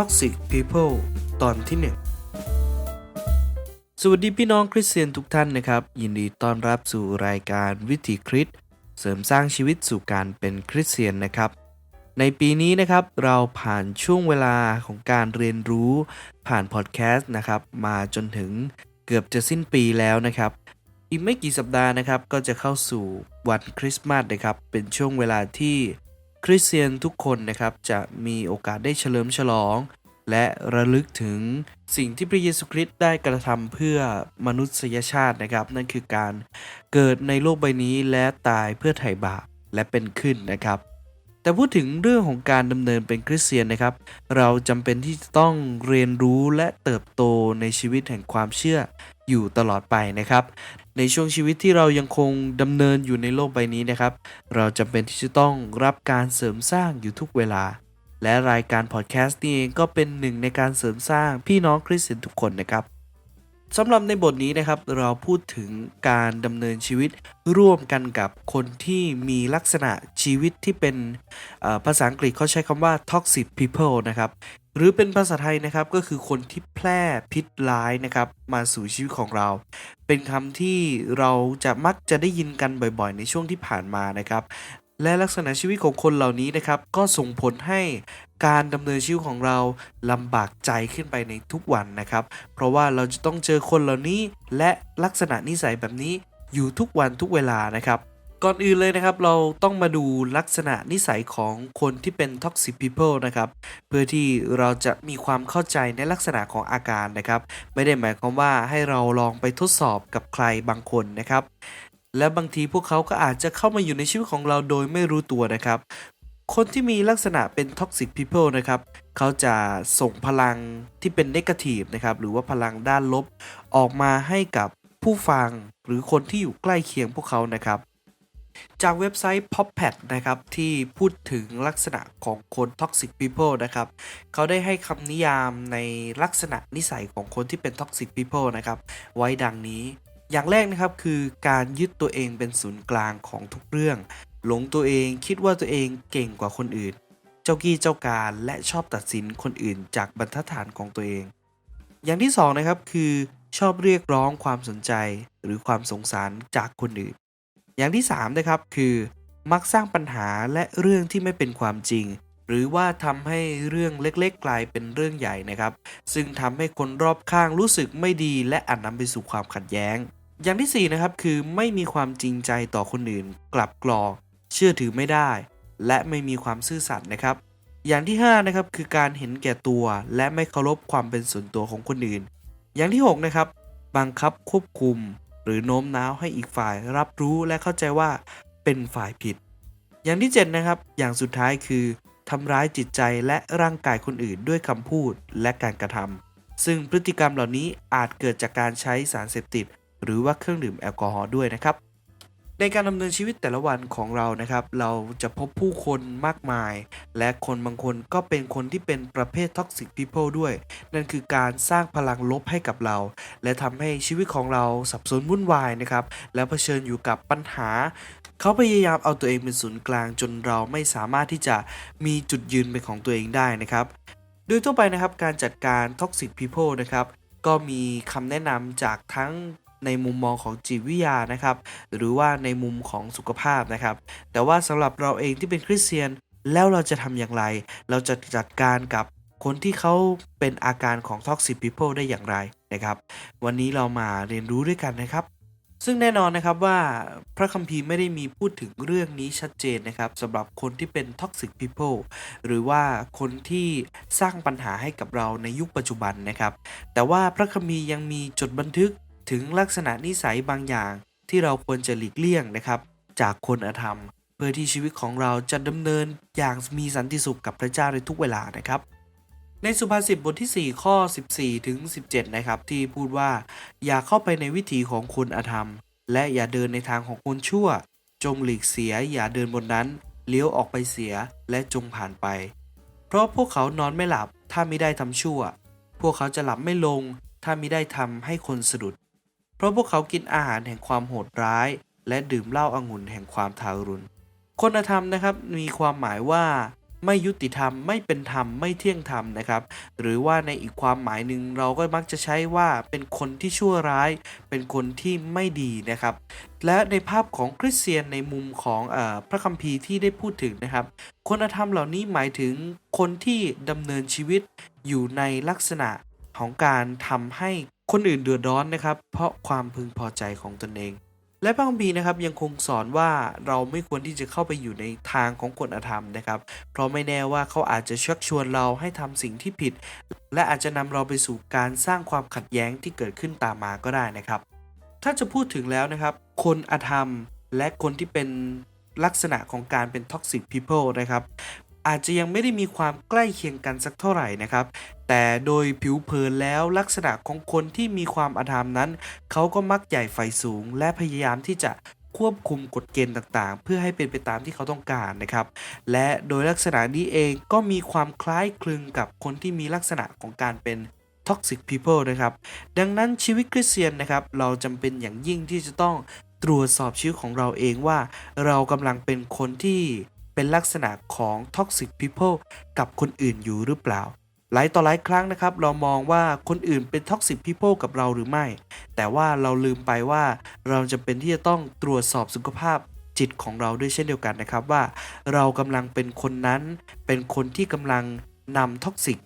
Toxic People ตอนที่ 1 สวัสดีพี่น้องคริสเตียนทุกท่านนะครับ ยินดีต้อนรับสู่รายการวิถีคริสต์เสริมสร้างชีวิตสู่การเป็นคริสเตียนนะครับ ในปีนี้นะครับเราผ่านช่วงเวลาของการเรียนรู้ผ่านพอดแคสต์นะครับมาจนถึงเกือบจะสิ้นปีแล้วนะครับอีกไม่กี่สัปดาห์นะครับก็จะเข้าสู่วันคริสต์มาสนะครับ เป็นช่วงเวลาที่ คริสเตียนทุกคนนะครับจะมีโอกาสได้เฉลิมฉลอง และระลึกถึงสิ่งที่พระเยซูคริสต์ได้กระทำเพื่อมนุษยชาตินะครับ นั่นคือการเกิดในโลกใบนี้และตายเพื่อไถ่บาปและเป็นขึ้นนะครับ แต่พูดถึงเรื่องของการดำเนินเป็นคริสเตียนนะครับ เราจำเป็นที่จะต้องเรียนรู้และเติบโตในชีวิตแห่งความเชื่ออยู่ตลอดไปนะครับ ในช่วงชีวิตที่เรายังคงดำเนินอยู่ในโลกใบนี้นะครับ เราจำเป็นที่จะต้องรับการเสริมสร้างอยู่ทุกเวลา และรายการพอดแคสต์นี้เองก็เป็นหนึ่งในการเสริมสร้างพี่น้องคริสเตียนทุกคนนะครับ สำหรับในบทนี้นะครับเราพูดถึงการดำเนินชีวิตร่วมกันกับคนที่มีลักษณะชีวิตที่เป็นภาษาอังกฤษเขาใช้คำว่า toxic people นะครับหรือเป็นภาษาไทยนะครับก็คือคนที่แพร่พิษร้ายนะครับมาสู่ชีวิตของเรา เป็นคำที่เราจะมักจะได้ยินกันบ่อยๆ ในช่วงที่ผ่านมานะครับ และลักษณะชีวิตของคนเหล่านี้นะครับ ก็ส่งผลให้การดำเนินชีวิตของเราลำบากใจขึ้นไปในทุกวันนะครับ เพราะว่าเราจะต้องเจอคนเหล่านี้ และลักษณะนิสัยแบบนี้อยู่ทุกวันทุกเวลานะครับ ก่อนอื่นเลยนะครับเราต้องมาดูลักษณะนิสัยของคนที่เป็น toxic people นะครับ เพื่อที่เราจะมีความเข้าใจในลักษณะของอาการนะครับ ไม่ได้หมายความว่าให้เราลองไปทดสอบกับใครบางคนนะครับ และบางทีพวกเขาก็อาจจะเข้ามาอยู่ในชีวิตของเราโดยไม่รู้ตัวนะครับ คนที่มีลักษณะเป็น toxic people นะครับ เขาจะส่งพลังที่เป็น negative นะครับ หรือว่าพลังด้านลบออกมาให้กับผู้ฟังหรือคนที่อยู่ใกล้เคียงพวกเขานะครับ จากเว็บไซต์ PopPad นะครับ ที่พูดถึงลักษณะของคน toxic people นะครับ เขาได้ให้คำนิยามในลักษณะนิสัยของคนที่เป็น toxic people นะครับ ไว้ดังนี้ อย่างแรกนะครับคือการยึดตัวเองเป็นศูนย์กลางของทุกเรื่อง หลงตัวเองคิดว่าตัวเองเก่งกว่าคนอื่น เจ้ากี้เจ้าการและชอบตัดสินคนอื่นจากบรรทัดฐานของตัวเอง อย่างที่สองนะครับคือชอบเรียกร้องความสนใจหรือความสงสารจากคนอื่น อย่างที่สามนะครับคือมักสร้างปัญหาและเรื่องที่ไม่เป็นความจริง หรือว่าทำให้เรื่องเล็กๆ กลายเป็นเรื่องใหญ่นะครับ ซึ่งทำให้คนรอบข้างรู้สึกไม่ดีและอาจนำไปสู่ความขัดแย้ง อย่างที่ 4 นะครับ คือไม่มีความจริงใจต่อคนอื่น กลับกรอก เชื่อถือไม่ได้ และไม่มีความซื่อสัตย์นะครับ อย่างที่ 5 นะครับ คือการเห็นแก่ตัวและไม่เคารพความเป็นส่วนตัวของคนอื่น อย่างที่ 6 นะครับ บังคับควบคุม หรือโน้มน้าวให้อีกฝ่ายรับรู้และเข้าใจว่าเป็นฝ่ายผิด อย่างที่ 7 นะครับ อย่างสุดท้ายคือทำร้ายจิตใจและร่างกายคนอื่นด้วยคำพูดและการกระทำซึ่งพฤติกรรมเหล่านี้อาจเกิดจากการใช้สารเสพติด หรือว่าเครื่องดื่มแอลกอฮอล์ด้วยนะครับ ในการดำเนินชีวิตแต่ละวันของเรานะครับ เราจะพบผู้คนมากมาย และคนบางคนก็เป็นคนที่เป็นประเภท toxic people ด้วย นั่นคือการสร้างพลังลบให้กับเรา และทำให้ชีวิตของเราสับสนวุ่นวายนะครับ และเผชิญอยู่กับปัญหาเขาพยายามเอาตัวเองเป็นศูนย์กลางจนเราไม่สามารถที่จะมีจุดยืนเป็นของตัวเองได้นะครับ โดยทั่วไปนะครับการจัดการ toxic people นะครับก็มีคำแนะนำจากทั้ง ในมุมมองของจิตวิทยานะครับ หรือว่าในมุมของสุขภาพนะครับ แต่ว่าสำหรับเราเองที่เป็นคริสเตียนแล้วเราจะทำอย่างไร เราจะจัดการกับคนที่เขาเป็นอาการของ toxic people ได้อย่างไรนะครับ วันนี้เรามาเรียนรู้ด้วยกันนะครับ ซึ่งแน่นอนนะครับว่าพระคัมภีร์ไม่ได้มีพูดถึงเรื่องนี้ชัดเจนนะครับสำหรับคนที่เป็น toxic people หรือว่าคนที่สร้างปัญหาให้กับเราในยุคปัจจุบันนะครับ แต่ว่าพระคัมภีร์ยังมีจดบันทึก ถึงลักษณะนิสัยบางอย่างที่เราควรจะหลีกเลี่ยงนะครับ จากคนอธรรม เพื่อที่ชีวิตของเราจะดำเนินอย่างมีสันติสุขกับพระเจ้าในทุกเวลานะครับ ในสุภาษิตบทที่ 4 ข้อ 14 ถึง 17 นะครับ ที่พูดว่าอย่าเข้าไปในวิถีของคนอธรรม และอย่าเดินในทางของคนชั่ว จงหลีกเสียอย่าเดินบนนั้นเลี้ยวออกไปเสียและจงผ่านไป เพราะพวกเขานอนไม่หลับถ้าไม่ได้ทำชั่ว พวกเขาจะหลับไม่ลงถ้าไม่ได้ทำให้คนสะดุด เพราะพวกเขากินอาหารแห่งความโหดร้าย และดื่มเหล้าองุ่นแห่งความทารุณคนธรรมนะครับมีความหมายว่าไม่ยุติธรรมไม่เป็นธรรมไม่เที่ยงธรรมนะครับ หรือว่าในอีกความหมายหนึ่งเราก็มักจะใช้ว่าเป็นคนที่ชั่วร้าย เป็นคนที่ไม่ดีนะครับ และในภาพของคริสเตียนในมุมของอพระคัมภีร์ที่ได้พูดถึงนะครับคุณธรรมเหล่านี้หมายถึงคนที่ดำเนินชีวิตอยู่ในลักษณะของการทำให้ คนอื่นเดือดร้อนนะครับ เพราะความพึงพอใจของตนเอง และพระคัมภีร์นะครับยังคงสอนว่าเราไม่ควรที่จะเข้าไปอยู่ในทางของคนอธรรมนะครับ เพราะไม่แน่ว่าเขาอาจจะชักชวนเราให้ทำสิ่งที่ผิด และอาจจะนำเราไปสู่การสร้างความขัดแย้งที่เกิดขึ้นตามมาก็ได้นะครับ ถ้าจะพูดถึงแล้วนะครับ คนอธรรมและคนที่เป็นลักษณะของการเป็น toxic people นะครับ อาจจะยังไม่ได้มีความใกล้เคียงกันสักเท่าไหร่นะครับ แต่โดยผิวเผินแล้วลักษณะของคนที่มีความอธรรมนั้น เขาก็มักใหญ่ไฟสูง และพยายามที่จะควบคุมกฎเกณฑ์ต่างๆ เพื่อให้เป็นไปตามที่เขาต้องการนะครับ และโดยลักษณะนี้เองก็มีความคล้ายคลึงกับคนที่มีลักษณะของการเป็น toxic people นะครับ ดังนั้นชีวิตคริสเตียนนะครับ เราจำเป็นอย่างยิ่งที่จะต้องตรวจสอบชีวิตของเราเองว่า เรากำลังเป็นคนที่ เป็นลักษณะของ toxic people กับคนอื่นอยู่หรือเปล่า หลายต่อหลายครั้งนะครับ เรามองว่าคนอื่นเป็น toxic people กับเราหรือไม่ แต่ว่าเราลืมไปว่าเราจะเป็นที่จะต้องตรวจสอบสุขภาพจิตของเราด้วยเช่นเดียวกันนะครับว่า เรากำลังเป็นคนนั้นเป็นคนที่กำลังนำท็อกซิก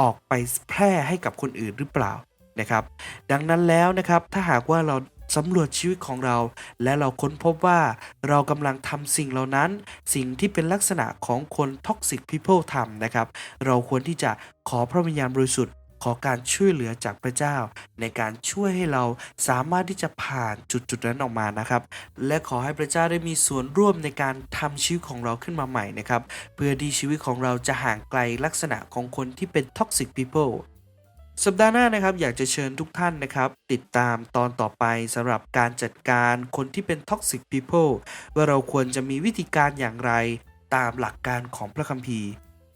ออกไปแพร่ให้กับคนอื่นหรือเปล่านะครับ ดังนั้นแล้วนะครับถ้าหากว่าเรา สำรวจชีวิตของเรา และเราค้นพบว่าเรากำลังทำสิ่งเหล่านั้น สิ่งที่เป็นลักษณะของคน toxic people ทำนะครับ เราควรที่จะขอพระวิญญาณบริสุทธิ์ขอการช่วยเหลือจากพระเจ้า ในการช่วยให้เราสามารถที่จะผ่านจุดจุดนั้นออกมานะครับ และขอให้พระเจ้าได้มีส่วนร่วมในการทำชีวิตของเราขึ้นมาใหม่นะครับ เพื่อที่ชีวิตของเราจะห่างไกลลักษณะของคนที่เป็น toxic people สัปดาห์หน้านะครับอยากจะเชิญทุกท่านนะครับ ติดตามตอนต่อไปสำหรับการจัดการคนที่เป็น toxic people ว่าเราควรจะมีวิธีการอย่างไรตามหลักการของพระคัมภีร์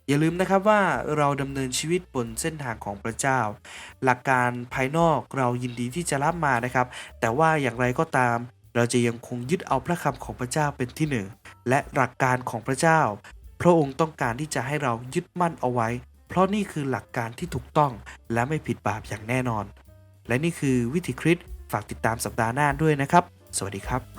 อย่าลืมนะครับว่าเราดำเนินชีวิตบนเส้นทางของพระเจ้า หลักการภายนอกเรายินดีที่จะรับมานะครับ แต่ว่าอย่างไรก็ตาม เราจะยังคงยึดเอาพระคำของพระเจ้าเป็นที่หนึ่งและหลักการของพระเจ้า พระองค์ต้องการที่จะให้เรายึดมั่นเอาไว้ เพราะนี่คือหลักการที่ถูกต้องและไม่ผิดบาปอย่างแน่นอน และนี่คือวิธีคริสฝากติดตามสัปดาห์หน้าด้วยนะครับ สวัสดีครับ